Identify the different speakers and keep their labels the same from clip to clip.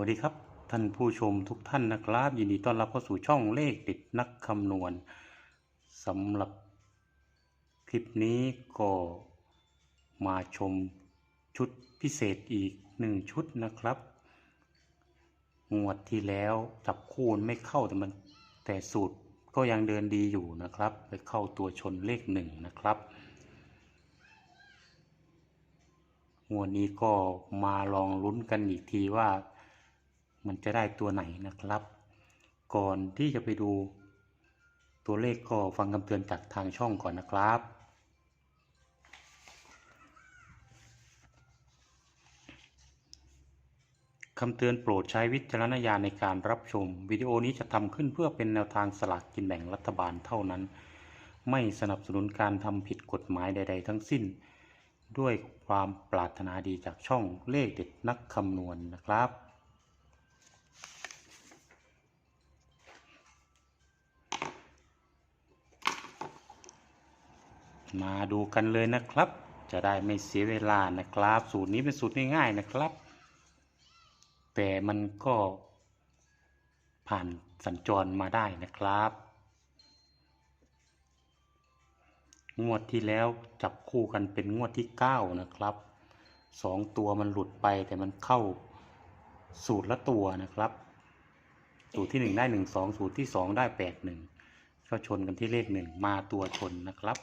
Speaker 1: วัสดีครับ ท่านผู้ชมทุกท่านนะครับ ยินดีต้อนรับเข้าสู่ช่องเลขติดนักคำนวณสำหรับคลิปนี้ก็มาชมชุดพิเศษอีกหนึ่งชุดนะครับ งวดที่แล้วจับคู่ไม่เข้าแต่มันแต่สูตรก็ยังเดินดีอยู่นะครับ ไปเข้าตัวชนเลขหนึ่งนะครับงวดนี้ก็มาลองลุ้นกันอีกทีว่า มันจะได้ตัวไหนนะครับ ก่อนที่จะไปดูตัวเลขก็ฟังคำเตือนจากทางช่องก่อนนะครับ คำเตือนโปรดใช้วิจารณญาณในการรับชม วิดีโอนี้จะทำขึ้นเพื่อเป็นแนวทางสลากกินแบ่งรัฐบาลเท่านั้น ไม่สนับสนุนการทำผิดกฎหมายใด ๆ ทั้งสิ้น ด้วยความปรารถนาดีจากช่องเลขเด็ดนักคำนวณนะครับ มาดูกันเลยนะครับ จะได้ไม่เสียเวลานะครับ สูตรนี้เป็นสูตรง่ายๆนะครับ แต่มันก็ผ่านสัญจรมาได้นะครับ งวดที่แล้วจับคู่กันเป็นงวดที่เก้านะครับสองตัวมันหลุดไปแต่มันเข้าสูตรละตัวนะครับ สูตรที่หนึ่งได้หนึ่งสองสูตรที่สองได้แปดหนึ่งก็ชนกันที่เลขหนึ่งมาตัวชนนะครับ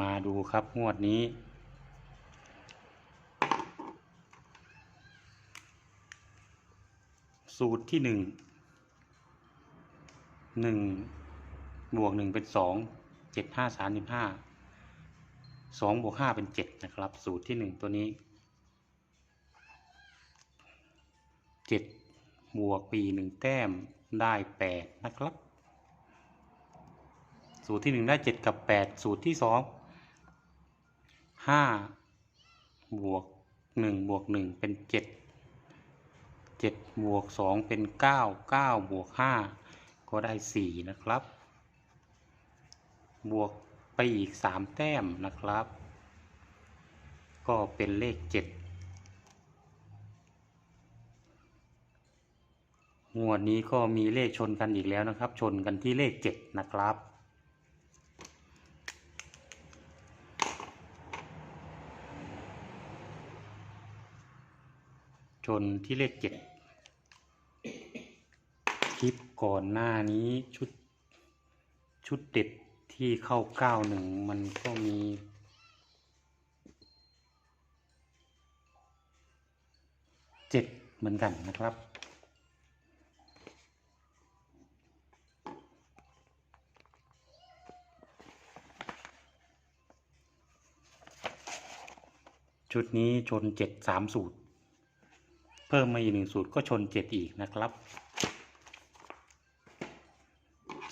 Speaker 1: มาดูครับงวดนี้ สูตรที่หนึ่งหนึ่งบวกหนึ่งเป็นสองเจ็ดห้าสามสิบห้าสองบวกห้าเป็นเจ็ดนะครับ สูตรที่หนึ่งตัวนี้เจ็ดบวกปีหนึ่งแต้มได้แปดนะครับ สูตรที่หนึ่งได้เจ็ดกับแปดสูตรที่สอง ห้าบวกหนึ่งบวกหนึ่งเป็นเจ็ดเจ็ดบวกสองเป็นเก้าเก้าบวกห้าก็ได้สี่นะครับ บวกไปอีกสามแต้มนะครับ ก็เป็นเลขเจ็ดงวดนี้ก็มีเลขชนกันอีกแล้วนะครับ ชนกันที่เลขเจ็ดนะครับ ชนที่เลขเจ็ดคลิปก่อนหน้านี้ชุดชุดเด็ดที่เข้าเก้าหนึ่งมันก็มี เจ็ดเหมือนกันนะครับ ชุดนี้ชนเจ็ดสามสูตร เพิ่มมาอีกหนึ่งสูตรก็ชนเจ็ดอีกนะครับ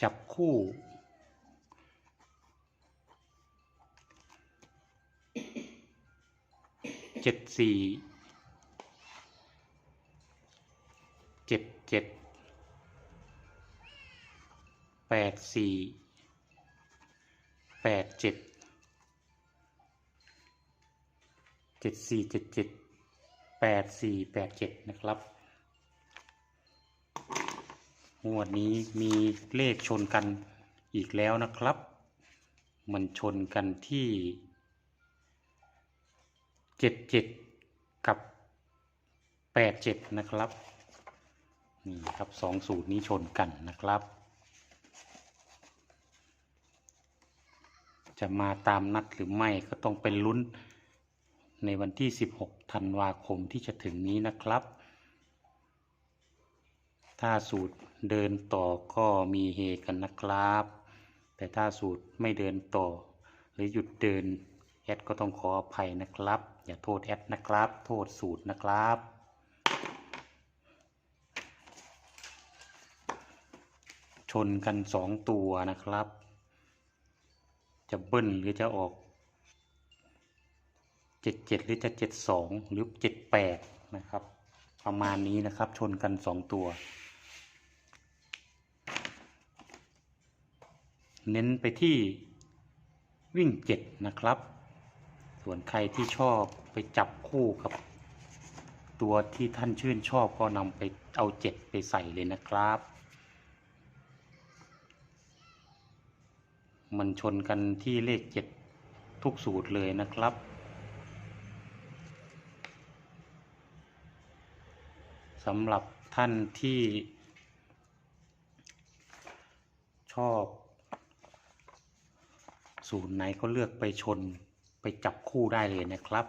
Speaker 1: จับคู่ เจ็ดสี่เจ็ดเจ็ดแปดสี่แปดเจ็ดเจ็ดสี่เจ็ดเจ็ด แปดสี่แปดเจ็ดนะครับงวดนี้มีเลขชนกันอีกแล้วนะครับ มันชนกันที่เจ็ดเจ็ดกับแปดเจ็ดนะครับ นี่ครับสองสูตรนี้ชนกันนะครับ จะมาตามนัดหรือไม่ก็ต้องเป็นลุ้น ในวันที่ 16 ธันวาคมที่จะถึงนี้นะครับ ถ้าสูตรเดินต่อก็มีเฮกันนะครับ แต่ถ้าสูตรไม่เดินต่อ หรือหยุดเดินแอดก็ต้องขออภัยนะครับ อย่าโทษแอดนะครับ โทษสูตรนะครับ ชนกันสองตัวนะครับ จะเบิ้ลหรือจะออก เจ็ดเจ็ดหรือจะเจ็ดสองหรือเจ็ดแปดนะครับ ประมาณนี้นะครับ ชนกันสองตัว เน้นไปที่วิ่งเจ็ดนะครับ ส่วนใครที่ชอบไปจับคู่กับ ตัวที่ท่านชื่นชอบก็นำไปเอาเจ็ดไปใส่เลยนะครับมันชนกันที่เลขเจ็ดทุกสูตรเลยนะครับ สำหรับท่านที่ ชอบ สูตรไหนก็เลือกไปชนไปจับคู่ได้เลยนะครับ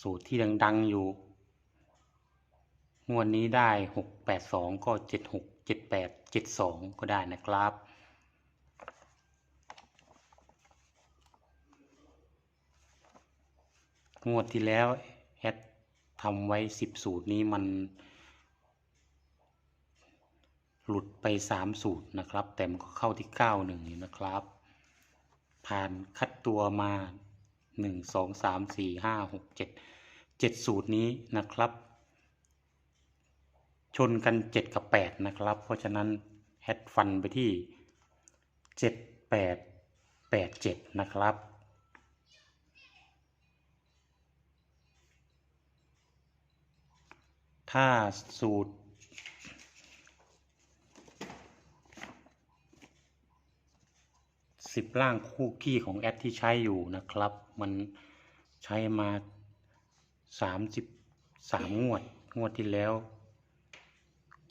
Speaker 1: สูตรที่ดังๆอยู่งวดนี้ได้หกแปดสองก็เจ็ดหกเจ็ดแปดเจ็ดสองก็ได้นะครับ งวดที่แล้วแอดทำไว้สิบสูตรนี้มัน หลุดไปสามสูตรนะครับ แต่มันก็เข้าที่เก้าหนึ่งอยู่นะครับ ผ่านคัดตัวมาหนึ่งสองสามสี่ห้าหกเจ็ดเจ็ดสูตรนี้นะครับ ชนกันเจ็ดกับแปดนะครับ เพราะฉะนั้นแอดฟันไปที่เจ็ดแปดแปดเจ็ดนะครับถ้าสูตร สิบล่างคู่ขี้ของแอดที่ใช้อยู่นะครับ มันใช้มาสามสิบสามงวด งวดที่แล้ว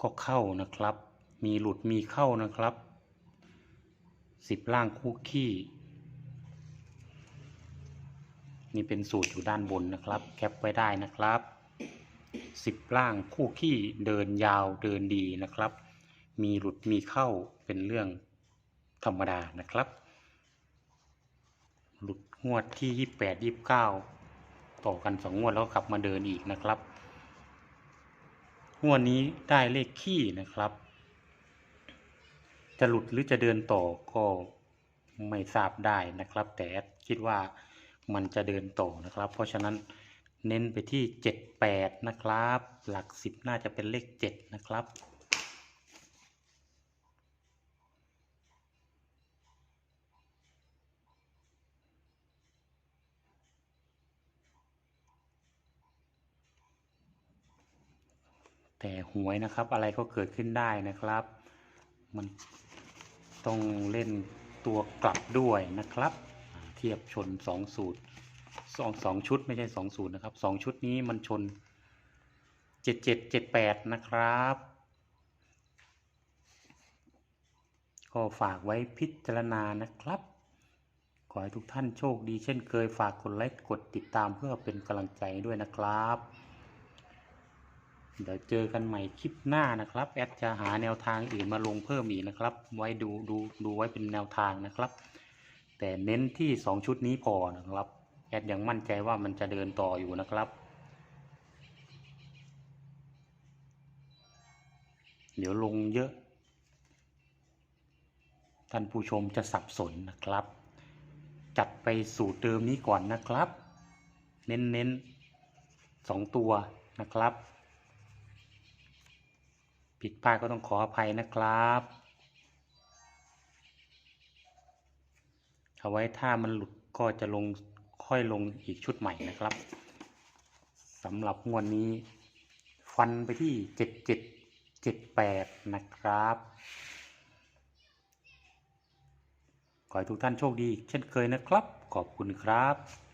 Speaker 1: ก็เข้านะครับ มีหลุดมีเข้านะครับสิบล่างคู่ขี้นี่เป็นสูตรอยู่ด้านบนนะครับ แคปไว้ได้นะครับสิบล่างคู่ขี้เดินยาวเดินดีนะครับ มีหลุดมีเข้าเป็นเรื่องธรรมดานะครับ หลุดงวดที่ยี่แปดยี่บเก้าต่อกันสองงวดแล้วกลับมาเดินอีกนะครับ งวดนี้ได้เลขขี้นะครับ จะหลุดหรือจะเดินต่อก็ไม่ทราบได้นะครับ แต่คิดว่ามันจะเดินต่อนะครับ เพราะฉะนั้นเน้นไปที่ 78 นะครับ หลัก 10 น่าจะเป็นเลข 7 นะครับ แต่หวยนะครับอะไรก็เกิดขึ้นได้นะครับ มันต้องเล่นตัวกลับด้วยนะครับ เทียบชนสองสูตรสองสองชุดไม่ใช่สองสูตรนะครับสองชุดนี้มันชนเจ็ดเจ็ดเจ็ดแปดนะครับ ก็ฝากไว้พิจารณานะครับ ขอให้ทุกท่านโชคดีเช่นเคยฝากกดไลค์กดติดตามเพื่อเป็นกำลังใจด้วยนะครับ เดี๋ยวเจอกันใหม่คลิปหน้านะครับ แอดจะหาแนวทางอื่นมาลงเพิ่มอีกนะครับ ไว้ดูดูดูไว้เป็นแนวทางนะครับ แต่เน้นที่สองชุดนี้พอนะครับ แอดยังมั่นใจว่ามันจะเดินต่ออยู่นะครับ เดี๋ยวลงเยอะ ท่านผู้ชมจะสับสนนะครับ จัดไปสูตรเดิมนี้ก่อนนะครับ เน้นเน้นๆสองตัวนะครับ ผิดพลาดก็ต้องขออภัยนะครับ เอาไว้ถ้ามันหลุดก็จะลงค่อยลงอีกชุดใหม่นะครับสำหรับงวดนี้ ฟันไปที่เจ็ดเจ็ดเจ็ดแปดนะครับ ขอให้ทุกท่านโชคดีเช่นเคยนะครับ ขอบคุณครับ